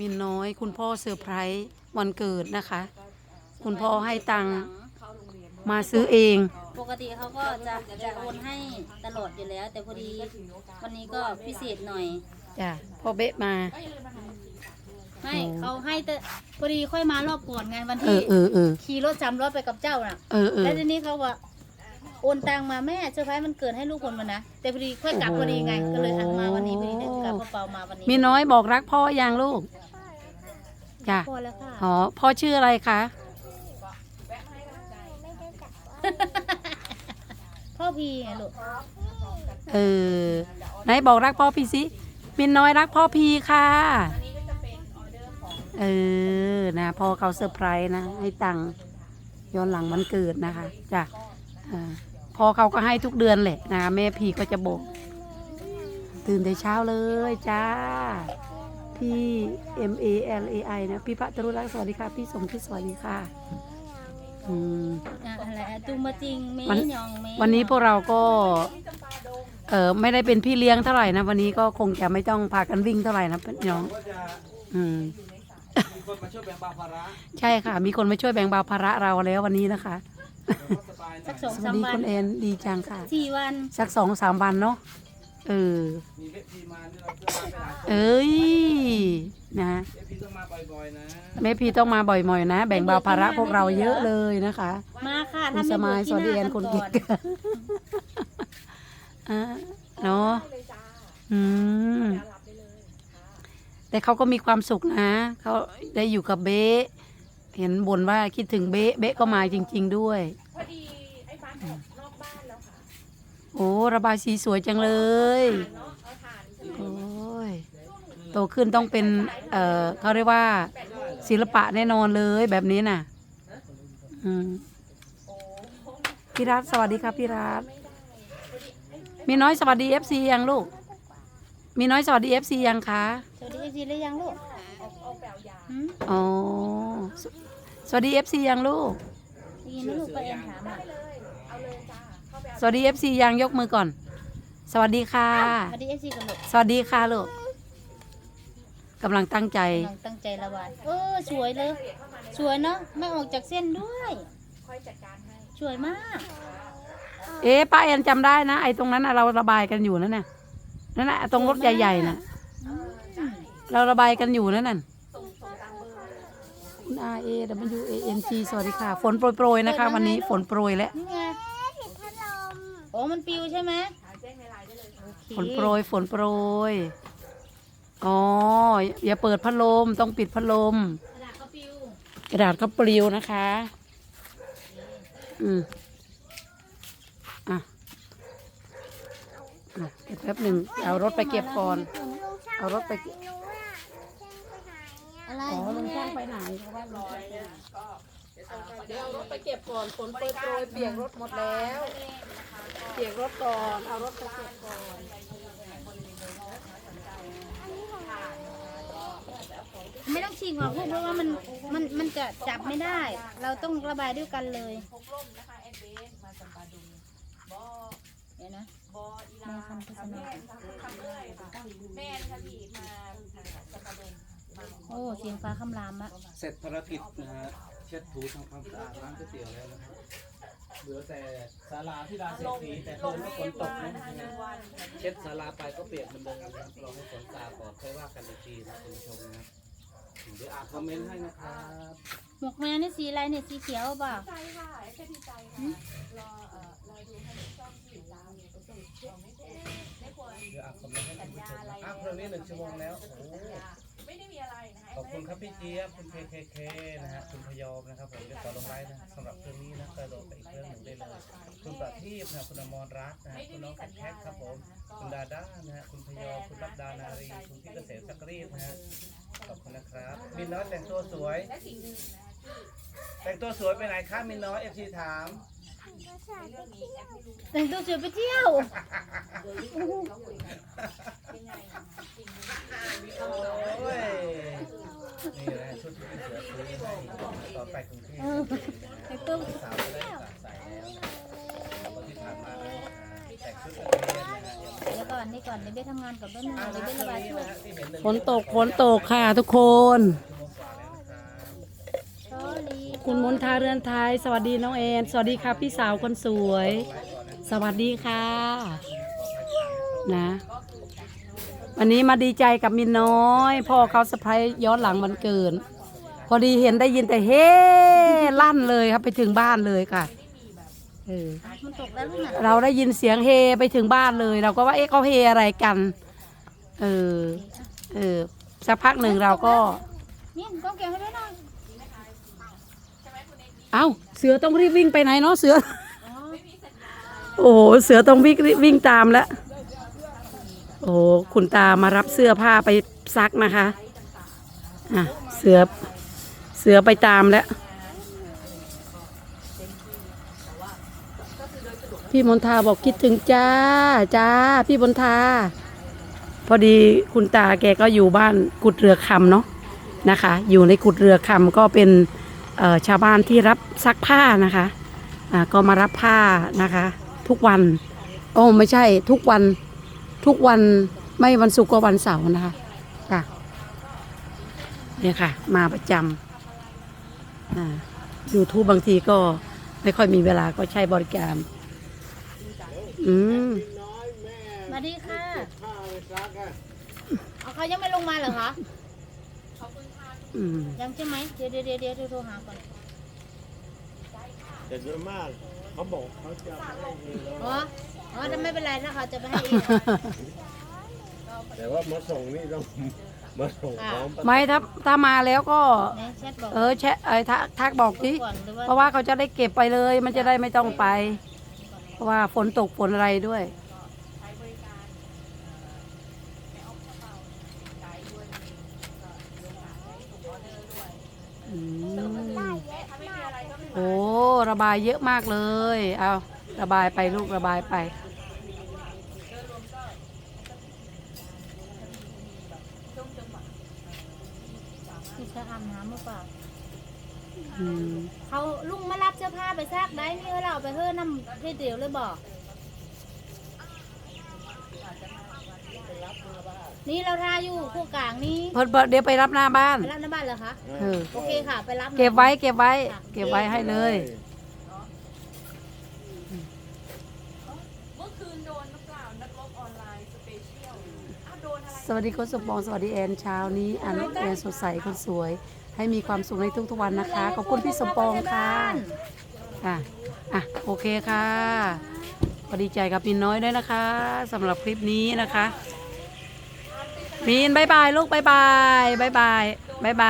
มินน้อย คุณพ่อเซอร์ไพรส์วันเกิดนะคะ คุณพ่อให้ตังค์มาซื้อเอง ปกติเขาก็จะจะโอนให้ตลอดอยู่แล้ว แต่พอดีวันนี้ก็พิเศษหน่อยจ้ะพ่อเบ๊ะมาไม่เขาให้แต่พอดีค่อยมารอบก่อนไงวันเอที่อเออเออขี่รถจำรถไปกับเจ้าน่ะ เออเออ แล้วทีนี้เขาว่าโอนตังมาแม่เซอร์ไพรส์มันเกิดให้ลูกคนมานะแต่พอดีค่อยกลับพอดีไงก็เลยอันมาวันนี้พอดีได้กลับกระเป๋ามาวันนี้มีน้อยบอกรักพ่อยังลูก จ้ะพอแล้วค่ะอ๋อพ่อชื่ออะไรคะพ่อพีไงลูกเออ ไหนบอกรักพ่อพี่สิมินน้อยรักพ่อพีค่ะ เออ นะพ่อเขาเซอร์ไพรส์นะ ให้ตังค์ย้อนหลังวันเกิดนะคะ จ้ะอ่าพ่อเขาก็ให้ทุกเดือนแหละนะแม่พีก็จะบอก ตื่นแต่เช้าเลยจ้า พี่ M A L A I นะพี่พระตรุรักษ์สวัสดีค่ะพี่สมคิดสวัสดีค่ะอืมอะอะไรอะตูมาจริงเมวันยองเมวันนี้พวกเราก็เออไม่ได้เป็นพี่เลี้ยงเท่าไหร่นะ วันนี้ก็คงจะไม่ต้องพากันวิ่งเท่าไหร่นะพี่น้อง ก็จะอืม มีคนมาช่วยแบ่งเบาภาระใช่ค่ะ มีคนมาช่วยแบ่งเบาภาระเราแล้ววันนี้นะคะแล้วก็สบายหน่สัอกยสองสวัสาสมดีวัคุนณเอ็นดีจังค่ะ สี่วันสักสองสามวันเนาะเออ มีเวทีมานี่เราจะมาไปหลายคนเอ้ยนะเวทีต้อง มาบ่อยๆนะ แม่พี่ต้องมาบ่อยๆนะ แบ่งเบาภาระพวกเราเยอะเลยนะคะ มาค่ะคุณทำสให้มายสเบิวัสดีกแอนที่คนหากิ๊กอะเนาะอืมแต่เขาก็มีความสุขนะเขาได้อยู่กับเบ๊ะเห็นบ่นว่าคิดถึงเบ๊ะเบ๊ะก็มาจริง ๆ ด้วย พอดีไอ้บ้านออกนอกบ้านแล้วค่ะโอ้ระบายสีสวยจังเลยเนาะเอาถ่านโอ้ย โตขึ้นต้องเป็น เอ่อเขาเรียกว่า ศิลปะแน่นอนเลยแบบนี้น่ะอืมพี่รัฐสวัสดีครับพี่รัฐมีน้อยสวัสดีเอฟซียังลูก มีน้อยสวัสดีเอฟซียังคะสวัสดีเอฟซีหรือยังลูกหืมอ๋อสสวัสดีเอฟซียังลูก ได้ยินไหมลูกไปเอ็นถามอะสวัสดีเอฟซียังยกมือก่อน สวัสดีค่ะ สวัสดีเอฟซีกันลูกสวัสดีค่ะลูก กำลังตั้งใจ กำลังตั้งใจระบายเออสวยเลย สวยเนาะไม่ออกจากเส้นด้วยค่อยจัดการให้สวยมากเอ๊ะป้าแอนจำได้นะ ไอ้ตรงนั้นน่ะเราระบายกันอยู่นั่นน่ะนั่นน่ะตรงรถใหญ่ๆน่ะเราระบายกันอยู่นั่นน่ะคุณ R A W A N G สวัสดีค่ะ ฝนโปรยๆนะคะ วันนี้ฝนโปรยแล้วนี่ไงโอ้มันปิวใช่ไหมแจ้งในไลน์ได้เลยค่ะโอเคฝนโปรยฝนโปรย อ๋อ อย่าเปิดพัดลม ต้องปิดพัดลม กระดาษก็ปิวกระดาษก็ปลิวนะคะ อืมอะอะเดี๋ยวแป๊บหนึ่งเอารถไปเก็บก่อน เอารถไปเก็บ อะไรอ๋อลุงนี่ช่างไงไปไหนเพราะว่าลุงช่างเดี๋ยวเอารถไปเก็บก่อนฝนโปรยโปรยเปียกรถหมดแล้ว เปียกรถก่อน เอารถไปเก็บก่อน ไม่ต้องฉีกหรอกลูกเพราะว่ามันมันมันจะจับไม่ได้ เราต้องระบายด้วยกันเลยพกล่มนะคะแอนเบสมาสัมปาดุงบอเดี๋ยวนะบออีแม่ลาคำโฆษณาทำเลยค่ะแม่ค่ะพี่มาสัมปาดุงโอ้เสียงฟ้าคำรามอะเสร็จภารกิจนะฮะเช็ดถูทำความสะอาดร้านก๋วยเตี๋ยวแล้วนะครับเหลือแต่ศาลาที่ราเศรษฐีแต่เพิ่นฝนตกนะเช็ดศาลาไปก็เปียกเหมือนเดิมนะครับรอให้ฝนซาก่อนค่อยว่ากันอีกทีนะคุณผู้ชมนะครับ เดี๋ยวอ่านคอมเมนต์ให้นะครับหมวกแมวนี่สีอะไรเนี่ยสีเขียวเปล่าใจค่ะแค่ดีใจค่ะรอเอ่อรอดูให้ช่องที่ตามเนี่ยก็ต้องไม่ควรไม่ควรเดี๋ยวอ่านคอมเมนต์ให้คุณผู้ชมนะอะเพลงนี้หนึ่งชั่วโมงแล้วโอ้โหไม่ได้มีอะไรนะคะขอบคุณครับพี่เจี๊ยบคุณเคเคเคนะฮะคุณพยอมนะครับผมจะต่อลงไลน์นะสำหรับเครื่องนี้นะกระโดดไปอีกเครื่องหนึ่งได้เลยคุณประทีปนะคุณอมรรัตน์นะฮะคุณน้องกัดแคทครับผมคุณดาด้านะฮะคุณพยอมคุณรัตดานารีคุณพี่เกษมสักรีดนะฮะ มินน้อยแต่งตัวสวย และสิ่งหนึ่งนะแต่งตัวสวยไปไหนคะมินน้อยเอฟซีถาม ในเรื่องนี้แอปไม่รู้แต่งตัวสวยไปเที่ยวเราคุยกันยังไงนะคะสิ่งหนึ่งโอ้ย นี่นะชุดที่พี่เสือซื้อให้ตอนไปกรุงเทพแต่งตัว สาวก็ได้ใส่แล้วนะวันที่ผ่านมานะแต่งชุดนักเรียนนะฮะ เดี๋ยวก่อนนี่ก่อนเดี๋ยวเบสทำงานกับแป๊บนึงเดี๋ยวเบสระบายช่วยที่เห็นหนึ่งฝนตกฝนตกค่ะทุกคนซอรี่ คุณมนทาเรือนไทย สวัสดีน้องแอน สวัสดีค่ะพี่สาวคนสวย สวัสดีค่ะ นะ วันนี้มาดีใจกับมินน้อย พ่อเขาสะพายย้อนหลังวันเกิดพอดีเห็นได้ยินแต่เฮ้ลั่นเลยครับไปถึงบ้านเลยค่ะเออเราได้ยินเสียงเฮไปถึงบ้านเลย เราก็ว่าเอ๊ะเขาเฮอะไรกัน เออ เออสักพักหนึ่งเราก็นี่ต้องเก็บให้ด้วยหน่อย เอ้าเสือต้องรีบวิ่งไปไหนเนาะเสือ โอ้โหเสือต้องวิ่งวิ่งตามแล้ว โอ้โหคุณตามารับเสื้อผ้าไปซักนะคะอะเสือเสือไปตามแล้ว พี่มนทาบอกคิดถึงจ้าจ้าพี่มนทา พอดีคุณตาแกก็อยู่บ้านกุดเรือคำเนาะนะคะ อยู่ในกุดเรือคำก็เป็น ชาวบ้านที่รับซักผ้านะคะอ่าก็มารับผ้านะคะ ทุกวัน โอ้ไม่ใช่ทุกวันทุกวันไม่วันศุกร์ก็วันเสาร์นะคะค่ะเนี่ยค่ะ มาประจำอยูทูบบางทีก็ไม่ค่อยมีเวลาก็ใช้บริการ อืมสวัสดีค่ะเขายังไม่ลงมาเหรอคะ ยังใช่ไหมเดี๋ยวเดี๋ยวเดี๋ยวเดี๋ยวโทรหาก่อนแต่ส่วนมากเขาบอกเขาจะไม่ให้เราอ๋ออ๋อแต่ไม่เป็นไรถ้าเขาจะไปให้เองแต่ว่ามาส่งนี่ต้อง มาส่งพร้อมไม่ถ้าถ้ามาแล้วก็ในแชทบอกเออแชะเออทักทักบอกสิก่อนหรือว่าเพราะว่าเขาจะได้เก็บไปเลย มันจะได้ไม่ต้องไป เพราะว่าฝนตกฝนอะไรด้วย อืมโอ้ระบายเยอะมากเลย เอาระบายไปลูกระบายไปที่จะอาบน้ำหรือเปล่าอืมเขาลุงมารับเสื้อผ้าไปซักได้นี่เราเอาไปเพิ่น้ำให้เดียวเลยบอก นี่เราทาอยู่คู่กลางนี่เพิ่นเพิ่นเดี๋ยวไปรับหน้าบ้าน ไปรับในบ้านเหรอคะเออ โอเคค่ะ ไปรับหน่อยเก็บไว้เก็บไว้ เก็บไว้ให้เลย เมื่อคืนโดนหรือเปล่านักรบออนไลน์สเปเชียลอ้าวโดนอะไรสวัสดีคุณสมปองสวัสดีแอนเช้านี้อันแอนสดใสคนสวย ให้มีความสุขในทุกๆวันนะคะ ขอบคุณพี่สมปองค่ะค่ะ อะ โอเคค่ะก็ดีใจกับมินน้อยด้วยนะคะสำหรับคลิปนี้นะคะ มีนบายบายลูกบายบายบายบายบายบาย